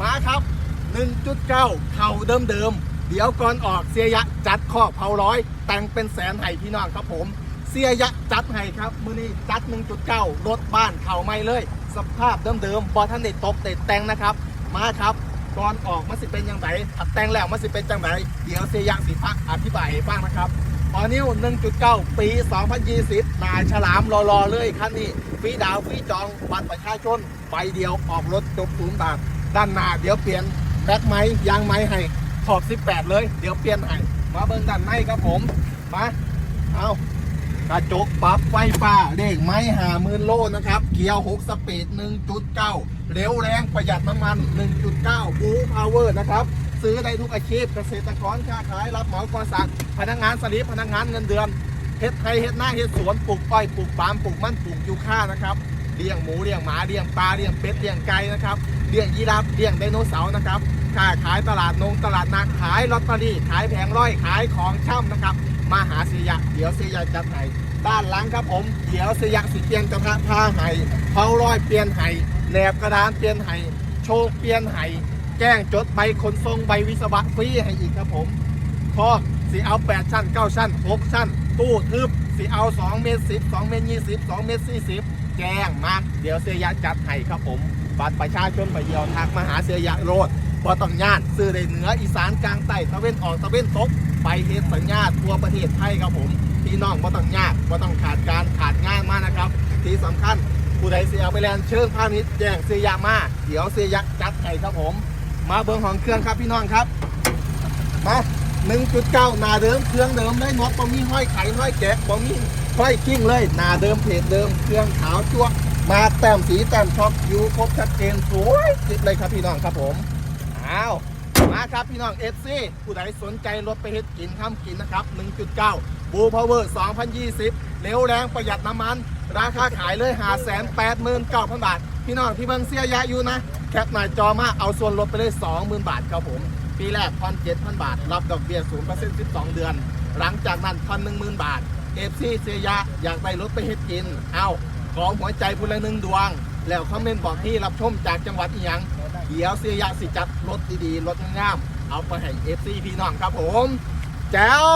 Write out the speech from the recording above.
มาครับ 1.9 เข่าเดิมๆ เดี๋ยวก่อนออกเสียยะจัดข้อเผาร้อย แต่งเป็นแสนไห้พี่น้องครับผม เสียยะจัดให้ครับ มือนี้จัด 1.9 รถบ้านเข่าไม่เลย สภาพเดิมๆบอท่านได้ตบได้แต่งนะครับ มาครับก่อนออกมันสิเป็นยังไงแต่งแล้วมันสิเป็นจังไหนเดี๋ยวเสียยะสิพักอธิบายให้ฟังนะครับตอนนี้1.9 ปี 2020 นายฉลามรอๆเลยคันนี้ฟรีดาวฟรีจองบัตรประชาชนใบเดียวออกรถจบศูนย์บาท ด้านหน้าเดี๋ยวเปลี่ยนแบ็คไม้ยางไม้ให้ขอบ 18 เลย เดี๋ยวเปลี่ยนให้มาเบิ่งด้านในครับผมมาเอากระจกปรับไฟฟ้าเลขไม้หามื่นโลนะครับ เกียร์6สปีด 1.9 เร็วแรงประหยัดน้ำมัน 1.9 บูพาวเวอร์นะครับ ซื้อได้ทุกอาชีพเกษตรกรค้าขายรับเหมาก่อสร้างพนักงานสลิปพนักงานเงินเดือนเฮ็ดไทยเฮ็ดหน้าเฮ็ดสวนปลูกอ้อยปลูกปาล์มปลูกมันปลูกยูคานะครับ เลี้ยงหมูเลี้ยงหมาเลี้ยงปลาเลี้ยงเป็ดเลี้ยงไก่นะครับเลี้ยงยีราฟเลี้ยงไดโนเสาร์นะครับค้าขายตลาดนงตลาดนัดขายลอตเตอรี่ขายแผงร้อยขายของช่ำนะครับ มาหาเสียะเดี๋ยวเสียะจัดให้ด้านหลังครับผมเดี๋ยวเสียะสิเปลี่ยนกระทะผ้าให้เผาร้อยเปลี่ยนให้แหนบกระดานเปลี่ยนให้โชคเปลี่ยนให้แจ้งจดใบขนส่งใบวิศวะฟรีให้อีกครับผมคอสีเอา 8 ชั้น 9 ชั้น 6 ชั้น ตู้ทึบสีเอา 2 เมตร10 2 เมตร20 2 เมตร40 แจ้งมาเดี๋ยวเสียยะจัดให้ครับผม บัตรประชาชนไปเดียวทักมาหาเสียยะโรดพอต้องย่านซื้อได้เหนืออีสานกลางใต้ตะเวนออกตะเวนตก ไปเฮ็ดสัญญาทั่วประเทศไทยครับผมพี่น้องบ่ต้องยากบ่ต้องขาดการขาดงานมากนะครับ ที่สำคัญผู้ใดเสียไปแลนเชิญพาณิชย์แจ้งเสียยะมาเดี๋ยวเสียยะจัดให้ครับผม มาเบิ้งของเครื่องครับพี่น้องครับมา1.9หนาเดิมเครื่องเดิมได้น็อตบ่มีห้อยไข่ห้อยแกะบ่มี ห้อยกิ้งเลย หนาเดิมเพจเดิม เครื่องขาวจั่วมาแต้มสีแต้มช็อปอยู่ครบชัดเจนสวยจิบเลยครับพี่น้องครับผมอ้าวมาครับพี่น้องเอฟซีผู้ใดสนใจรถไปเฮ็ดกินทำกินนะครับ 1.9บูพาวเวอร์ 2020 เร็วแรงประหยัดน้ำมัน ราคาขายเลย589,000บาท พี่น้องที่เบิ่งเสียยะอยู่นะ แคปหน้าจอมาเอาส่วนลดไปเลย 20,000 บาทครับผม ปีแรกพันเจ็ดพันบาท รับดอกเบี้ย0% 12 เดือน หลังจากนั้นพันหนึ่งหมื่นบาท เอฟซีเสียยะอยากได้รถไปเฮ็ดกิน เอาขอหัวใจพูละหนึ่งดวง แล้วคอมเมนต์บอกที่รับชมจากจังหวัดอีหยังเดี๋ยวเสียยะสิจัดรถดีๆรถงามๆเอาไปให้เอฟซีพี่น้องครับผมแจ๋ว